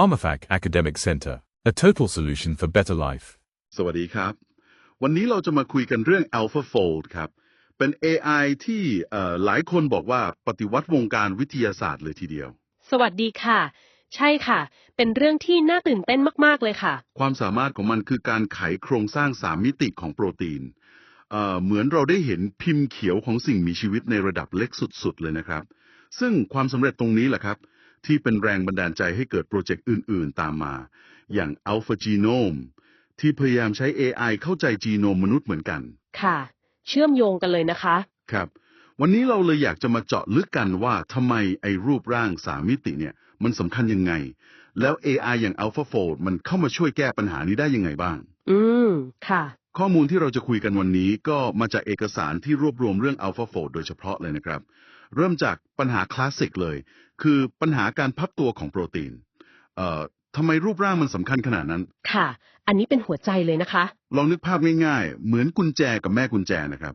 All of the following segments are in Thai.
PharmaFac Academic Center, a total solution for better life. สวัสดีครับ วันนี้เราจะมาคุยกันเรื่อง AlphaFold ครับ เป็น AI ที่เอ่อหลายคนบอกว่าปฏิวัติวงการวิทยาศาสตร์เลยทีเดียว สวัสดีค่ะ ใช่ค่ะ เป็นเรื่องที่น่าตื่นเต้นมาก ๆ เลยค่ะ ความสามารถของมันคือการไขโครงสร้างสามมิติของโปรตีนเอ่อเหมือนเราได้เห็นพิมพ์เขียวของสิ่งมีชีวิตในระดับเล็กสุด ๆ เลยนะครับ ซึ่งความสำเร็จตรงนี้แหละครับ ที่เป็นแรงบันดาลใจให้เกิดโปรเจกต์อื่น ๆ ตามมา อย่าง Alpha Genome ที่พยายามใช้ AI เข้าใจจีโนมมนุษย์เหมือนกัน ค่ะ เชื่อมโยงกันเลยนะคะ ครับ วันนี้เราเลยอยากจะมาเจาะลึกกันว่าทำไมไอ้รูปร่างสามมิติเนี่ย มันสำคัญยังไง แล้ว AI อย่าง AlphaFold มันเข้ามาช่วยแก้ปัญหานี้ได้ยังไงบ้าง อืม ค่ะ ข้อมูลที่เราจะคุยกันวันนี้ก็มาจากเอกสารที่รวบรวมเรื่อง AlphaFold โดยเฉพาะเลยนะครับ เริ่มจากปัญหาคลาสสิกเลย คือปัญหาการพับตัวของโปรตีน เอ่อทำไมรูปร่างมันสำคัญขนาดนั้น ค่ะ อันนี้เป็นหัวใจเลยนะคะ ลองนึกภาพง่ายๆ เหมือนกุญแจกับแม่กุญแจนะครับ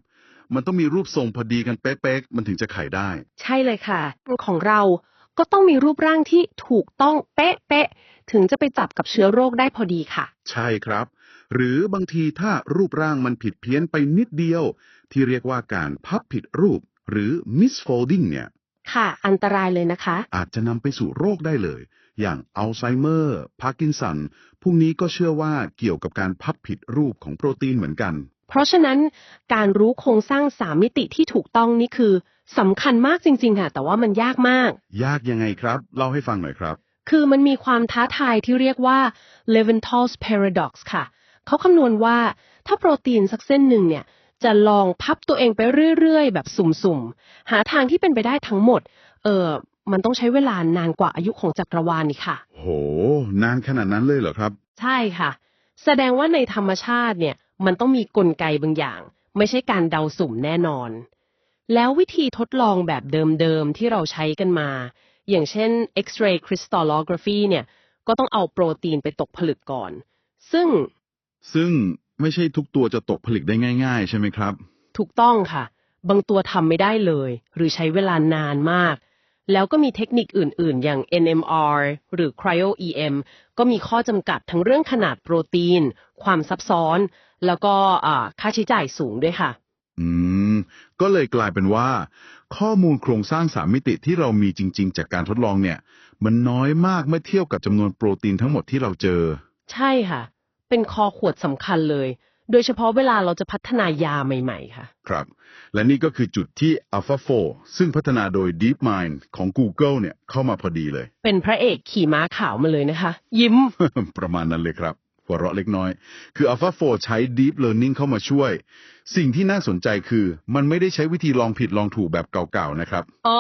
มันต้องมีรูปทรงพอดีกันเป๊ะๆ มันถึงจะไขได้ ใช่เลยค่ะ ของเราก็ต้องมีรูปร่างที่ถูกต้องเป๊ะๆ ถึงจะไปจับกับเชื้อโรคได้พอดีค่ะ ใช่ครับ หรือบางทีถ้ารูปร่างมันผิดเพี้ยนไปนิดเดียว ที่เรียกว่าการพับผิดรูป หรือ misfolding เนี่ย ค่ะ อันตรายเลยนะคะ อาจจะนำไปสู่โรคได้เลย อย่างอัลไซเมอร์ พาร์กินสัน พวกนี้ก็เชื่อว่าเกี่ยวกับการพับผิดรูปของโปรตีนเหมือนกัน เพราะฉะนั้นการรู้โครงสร้างสามมิติที่ถูกต้องนี่คือสำคัญมากจริง ๆ ค่ะ แต่ว่ามันยากมาก ยากยังไงครับ เล่าให้ฟังหน่อยครับ คือมันมีความท้าทายที่เรียกว่า Leventhal's paradox ค่ะ เขาคำนวณว่าถ้าโปรตีนสักเส้นหนึ่งเนี่ย จะลองพับตัวเองไปเรื่อย ๆ แบบสุ่มๆ หาทางที่เป็นไปได้ทั้งหมด เออมันต้องใช้เวลานานกว่าอายุของจักรวาลนี่ค่ะ โห นานขนาดนั้นเลยเหรอครับ ใช่ค่ะ แสดงว่าในธรรมชาติเนี่ย มันต้องมีกลไกบางอย่าง ไม่ใช่การเดาสุ่มแน่นอน แล้ววิธีทดลองแบบเดิมๆ ที่เราใช้กันมา อย่างเช่น X-ray crystallography เนี่ย ก็ต้องเอาโปรตีนไปตกผลึกก่อน ซึ่ง ซึ่งไม่ใช่ทุกตัวจะตกผลึกได้ง่าย ๆ ใช่ไหมครับ ถูกต้องค่ะ บางตัวทำไม่ได้เลย หรือใช้เวลานานมาก แล้วก็มีเทคนิคอื่น ๆ อย่าง NMR หรือ Cryo-EM ก็มีข้อจำกัดทั้งเรื่องขนาดโปรตีน ความซับซ้อน แล้วก็อ่าค่าใช้จ่ายสูงด้วยค่ะ อืม ก็เลยกลายเป็นว่า ข้อมูลโครงสร้างสามมิติที่เรามีจริง ๆ จากการทดลองเนี่ย มันน้อยมากเมื่อเทียบกับจำนวนโปรตีนทั้งหมดที่เราเจอ ใช่ค่ะ เป็นคอขวดสำคัญเลย โดยเฉพาะเวลาเราจะพัฒนายาใหม่ๆ ค่ะ ครับ และนี่ก็คือจุดที่ AlphaFold ซึ่งพัฒนาโดย DeepMind ของ Google เนี่ยเข้ามาพอดีเลย เป็นพระเอกขี่ม้าขาวมาเลยนะคะ ยิ้ม ประมาณนั้นเลยครับหัวเราะเล็กน้อย คือ AlphaFold ใช้ Deep Learning เข้ามาช่วย สิ่งที่น่าสนใจคือ มันไม่ได้ใช้วิธีลองผิดลองถูกแบบเก่าๆนะครับ อ๋อ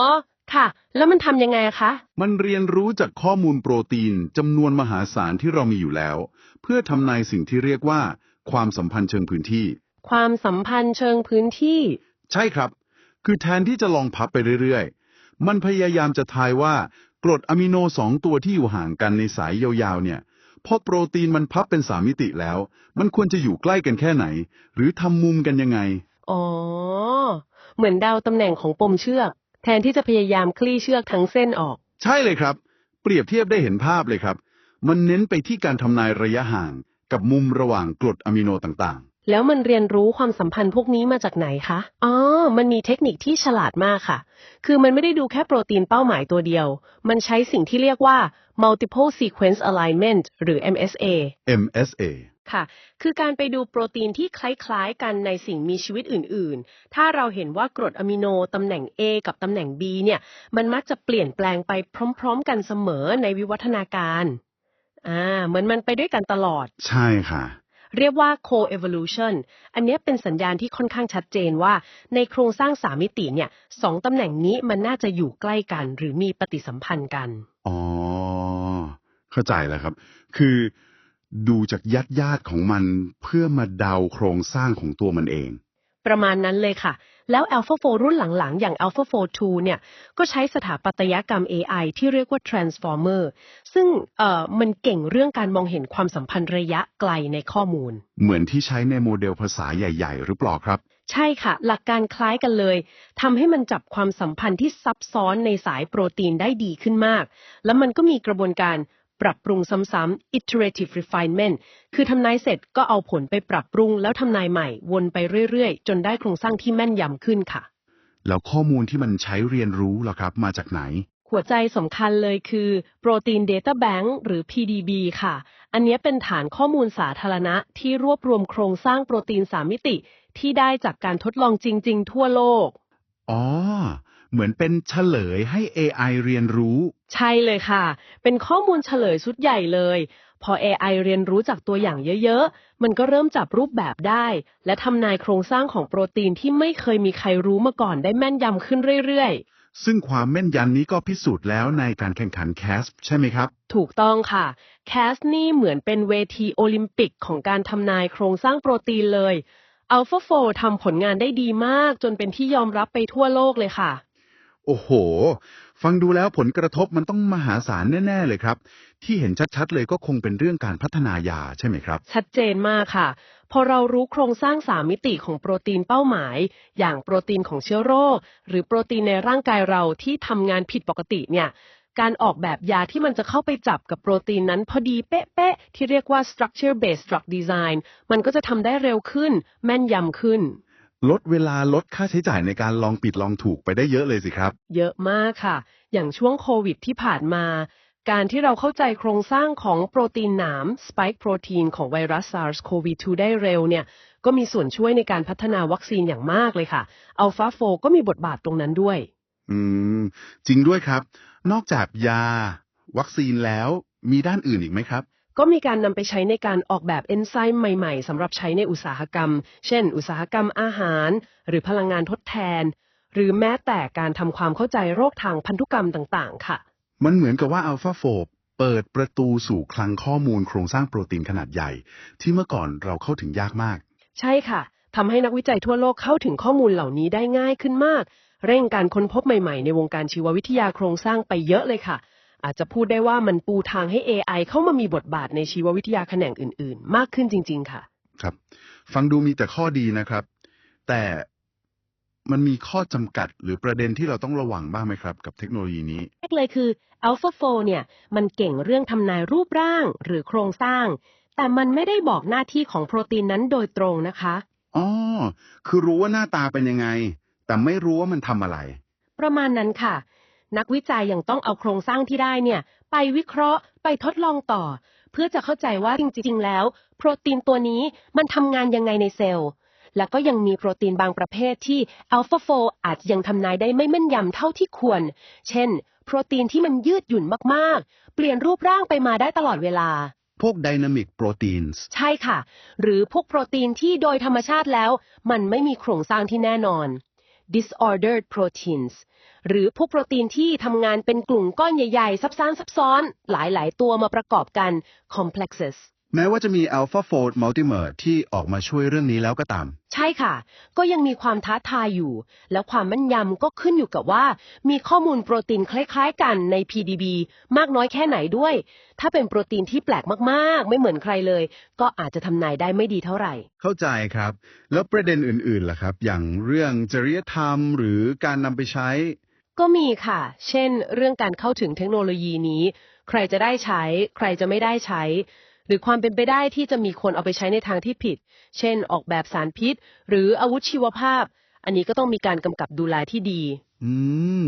ค่ะ แล้วมันทำยังไงคะ มันเรียนรู้จากข้อมูลโปรตีนจำนวนมหาศาลที่เรามีอยู่แล้ว เพื่อทำนายสิ่งที่เรียกว่า ความสัมพันธ์เชิงพื้นที่ ความสัมพันธ์เชิงพื้นที่ ใช่ครับ คือแทนที่จะลองพับไปเรื่อยๆ มันพยายามจะทายว่ากรดอะมิโนสองตัวที่อยู่ห่างกันในสายยาวๆเนี่ยพอโปรตีนมันพับเป็นสามมิติแล้ว มันควรจะอยู่ใกล้กันแค่ไหน หรือทำมุมกันยังไง อ๋อ เหมือนเดาตำแหน่งของปมเชือก แทนที่จะพยายามคลี่เชือกทั้งเส้นออก ใช่เลยครับ เปรียบเทียบได้เห็นภาพเลยครับ มันเน้นไปที่การทำนายระยะห่าง กับมุมระหว่างกรดอะมิโนต่างแล้วมันเรียนรู้ความสัมพันธ์พวกนี้มาจากไหนคะ อ๋อ มันมีเทคนิคที่ฉลาดมากค่ะ คือมันไม่ได้ดูแค่โปรตีนเป้าหมายตัวเดียว มันใช้สิ่งที่เรียกว่า multiple sequence alignment หรือ MSA ๆ MSA ค่ะ คือการไปดูโปรตีนที่คล้ายๆ กันในสิ่งมีชีวิตอื่น ๆ ถ้าเราเห็นว่ากรดอะมิโนตำแหน่ง A กับตำแหน่ง B เนี่ย มันมักจะเปลี่ยนแปลงไปพร้อม ๆ กันเสมอในวิวัฒนาการ อ่า เหมือนมันไปด้วยกันตลอด ใช่ค่ะเรียกว่า co-evolution อันเนี้ยเป็นสัญญาณที่ค่อนข้างชัดเจนว่า ในโครงสร้างสามมิติเนี่ยสองตำแหน่งนี้มันน่าจะอยู่ใกล้กัน หรือมีปฏิสัมพันธ์กัน อ๋อ เข้าใจแล้วครับ คือ ดูจากยัดญาติของมันเพื่อมาเดาโครงสร้างของตัวมันเอง ประมาณนั้นเลยค่ะ แล้ว AlphaFold รุ่นหลังๆ อย่าง AlphaFold 2เนี่ย ก็ใช้สถาปัตยกรรม AI ที่เรียกว่า Transformer ซึ่งเอ่อมันเก่งเรื่องการมองเห็นความสัมพันธ์ระยะไกลในข้อมูล เหมือนที่ใช้ในโมเดลภาษาใหญ่ ๆ หรือเปล่าครับ ใช่ค่ะ หลักการคล้ายกันเลยทำให้มันจับความสัมพันธ์ที่ซับซ้อนในสายโปรตีนได้ดีขึ้นมาก แล้วมันก็มีกระบวนการ ปรับปรุงซ้ำๆ iterative refinement คือทำนายเสร็จก็เอาผลไปปรับปรุง แล้วทำนายใหม่วนไปเรื่อยๆ จนได้โครงสร้างที่แม่นยำขึ้นค่ะ แล้วข้อมูลที่มันใช้เรียนรู้ล่ะครับ มาจากไหน หัวใจสำคัญเลยคือ Protein Data Bank หรือ PDB ค่ะ อันเนี้ยเป็นฐานข้อมูลสาธารณะที่รวบรวมโครงสร้างโปรตีน3มิติ ที่ได้จากการทดลองจริง ๆ ทั่วโลก อ๋อ เหมือนเป็นเฉลยให้ AI เรียนรู้ ใช่เลยค่ะ เป็นข้อมูลเฉลยชุดใหญ่เลย พอ AI เรียนรู้จากตัวอย่างเยอะ ๆ มันก็เริ่มจับรูปแบบได้ และทำนายโครงสร้างของโปรตีนที่ไม่เคยมีใครรู้มาก่อนได้แม่นยำขึ้นเรื่อยๆซึ่งความแม่นยำนี้ก็พิสูจน์แล้วในการแข่งขันแคสใช่ไหมครับ ถูกต้องค่ะแคสนี่เหมือนเป็นเวทีโอลิมปิกของการทำนายโครงสร้างโปรตีนเลย AlphaFold ทำผลงานได้ดีมากจนเป็นที่ยอมรับไปทั่วโลกเลยค่ะ โอ้โห ฟังดูแล้วผลกระทบมันต้องมหาศาลแน่ ๆ เลยครับ ที่เห็นชัด ๆ เลยก็คงเป็นเรื่องการพัฒนายาใช่ไหมครับ ชัดเจนมากค่ะ พอเรารู้โครงสร้างสามมิติของโปรตีนเป้าหมาย อย่างโปรตีนของเชื้อโรค หรือโปรตีนในร่างกายเราที่ทำงานผิดปกติเนี่ยการออกแบบยาที่มันจะเข้าไปจับกับโปรตีนนั้นพอดีเป๊ะ ๆ ที่เรียกว่า structure based drug design มันก็จะทำได้เร็วขึ้น แม่นยำขึ้น ลดเวลาลดค่าใช้จ่ายในการลองผิดลองถูกไปได้เยอะเลยสิครับ เยอะมากค่ะ อย่างช่วงโควิดที่ผ่านมา การที่เราเข้าใจโครงสร้างของโปรตีนหนาม spike protein ของไวรัส SARS-CoV-2 ได้เร็วเนี่ย ก็มีส่วนช่วยในการพัฒนาวัคซีนอย่างมากเลยค่ะ AlphaFo ก็มีบทบาทตรงนั้นด้วย อืม จริงด้วยครับ นอกจากยา วัคซีนแล้วมีด้านอื่นอีกไหมครับ ก็มีการนำไปใช้ในการออกแบบเอนไซม์ใหม่ๆสำหรับใช้ในอุตสาหกรรม เช่น อุตสาหกรรมอาหาร หรือพลังงานทดแทน หรือแม้แต่การทำความเข้าใจโรคทางพันธุกรรมต่างๆ ค่ะ มันเหมือนกับว่าอัลฟาโฟเปิดประตูสู่คลังข้อมูลโครงสร้างโปรตีนขนาดใหญ่ ที่เมื่อก่อนเราเข้าถึงยากมาก ใช่ค่ะทำให้นักวิจัยทั่วโลกเข้าถึงข้อมูลเหล่านี้ได้ง่ายขึ้นมาก เร่งการค้นพบใหม่ๆ ในวงการชีววิทยาโครงสร้างไปเยอะเลยค่ะ อาจจะพูดได้ว่ามันปูทางให้ AI เข้ามามีบทบาทในชีววิทยาแขนงอื่น ๆ มากขึ้นจริง ๆ ค่ะ ครับ ฟังดูมีแต่ข้อดีนะครับ แต่มันมีข้อจำกัดหรือประเด็นที่เราต้องระวังบ้างไหมครับ กับเทคโนโลยีนี้แรกเลยคือ AlphaFo เนี่ย มันเก่งเรื่องทำนายรูปร่างหรือโครงสร้าง แต่มันไม่ได้บอกหน้าที่ของโปรตีนนั้นโดยตรงนะคะอ๋อคือรู้ว่าหน้าตาเป็นยังไง แต่ไม่รู้ว่ามันทำอะไร ประมาณนั้นค่ะ นักวิจัยยังต้องเอาโครงสร้างที่ได้เนี่ย ไปวิเคราะห์ไปทดลองต่อ เพื่อจะเข้าใจว่าจริง ๆ แล้ว โปรตีนตัวนี้มันทำงานยังไงในเซลล์ แล้วก็ยังมีโปรตีนบางประเภทที่ AlphaFo อาจจะยังทำนายได้ไม่แม่นยำเท่าที่ควร เช่น โปรตีนที่มันยืดหยุ่นมากๆ เปลี่ยนรูปร่างไปมาได้ตลอดเวลาพวก Dynamic Proteins ใช่ค่ะ หรือพวกโปรตีนที่โดยธรรมชาติแล้ว มันไม่มีโครงสร้างที่แน่นอน disordered proteins หรือพวกโปรตีนที่ทำงานเป็นกลุ่มก้อนใหญ่ ๆ ซับซ้อนซับซ้อน หลาย ๆ ตัวมาประกอบกัน complexes แม้ว่าจะมี AlphaFold Multimer ที่ออกมาช่วยเรื่องนี้แล้วก็ตาม ใช่ค่ะ ก็ยังมีความท้าทายอยู่ แล้วความแม่นยำก็ขึ้นอยู่กับว่า มีข้อมูลโปรตีนคล้ายๆกันใน PDB มากน้อยแค่ไหนด้วย ถ้าเป็นโปรตีนที่แปลกมากๆ ไม่เหมือนใครเลย ก็อาจจะทำนายได้ไม่ดีเท่าไหร่ เข้าใจครับ แล้วประเด็นอื่นๆล่ะครับ อย่างเรื่องจริยธรรม หรือการนำไปใช้ ก็มีค่ะ เช่น เรื่องการเข้าถึงเทคโนโลยีนี้ ใครจะได้ใช้ ใครจะไม่ได้ใช้ หรือความเป็นไปได้ที่จะมีคนเอาไปใช้ในทางที่ผิด เช่น ออกแบบสารพิษ หรืออาวุธชีวภาพ อันนี้ก็ต้องมีการกำกับดูแลที่ดี อืม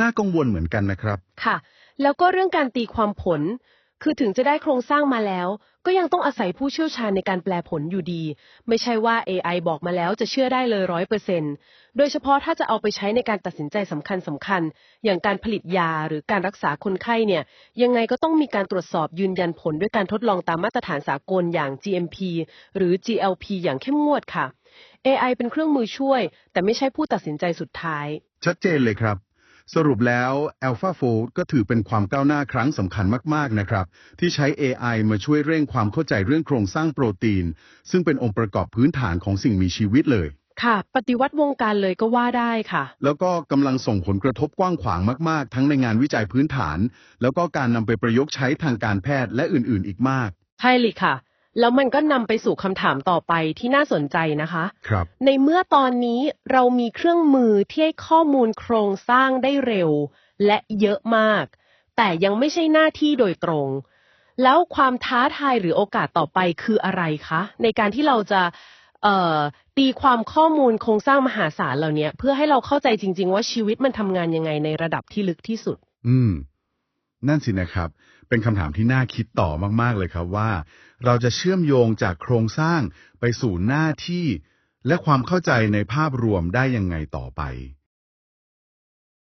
น่ากังวลเหมือนกันนะครับ ค่ะ แล้วก็เรื่องการตีความผล คือถึงจะได้โครงสร้างมาแล้ว ก็ยังต้องอาศัยผู้เชี่ยวชาญในการแปลผลอยู่ดี ไม่ใช่ว่า AI บอกมาแล้วจะเชื่อได้เลยร้อยเปอร์เซ็นโดยเฉพาะถ้าจะเอาไปใช้ในการตัดสินใจสำคัญสำคัญ อย่างการผลิตยาหรือการรักษาคนไข้เนี่ย ยังไงก็ต้องมีการตรวจสอบยืนยันผลด้วยการทดลองตามมาตรฐานสากลอย่าง GMP หรือ GLP อย่างเข้มงวดค่ะ AI เป็นเครื่องมือช่วย แต่ไม่ใช่ผู้ตัดสินใจสุดท้าย ชัดเจนเลยครับ สรุปแล้ว AlphaFold ก็ถือเป็นความก้าวหน้าครั้งสำคัญมาก ๆ นะครับ ที่ใช้ AI มาช่วยเร่งความเข้าใจเรื่องโครงสร้างโปรตีน ซึ่งเป็นองค์ประกอบพื้นฐานของสิ่งมีชีวิตเลย ค่ะ ปฏิวัติวงการเลยก็ว่าได้ค่ะ แล้วก็กำลังส่งผลกระทบกว้างขวางมาก ๆ ทั้งในงานวิจัยพื้นฐาน แล้วก็การนำไปประยุกต์ใช้ทางการแพทย์และอื่น ๆ อีกมาก ใช่เลยค่ะ แล้วมันก็นำไปสู่คำถามต่อไปที่น่าสนใจนะคะ ครับ ในเมื่อตอนนี้เรามีเครื่องมือที่ให้ข้อมูลโครงสร้างได้เร็ว และเยอะมาก แต่ยังไม่ใช่หน้าที่โดยตรง แล้วความท้าทายหรือโอกาสต่อไปคืออะไรคะ ในการที่เราจะเอ่อตีความข้อมูลโครงสร้างมหาศาลเหล่านี้เพื่อให้เราเข้าใจจริง ๆ ว่าชีวิตมันทำงานยังไงในระดับที่ลึกที่สุด อืม นั่นสินะครับ เป็นคำถามที่น่าคิดต่อมาก ๆ เลยครับว่า เราจะเชื่อมโยงจากโครงสร้างไปสู่หน้าที่ และความเข้าใจในภาพรวมได้ยังไงต่อไป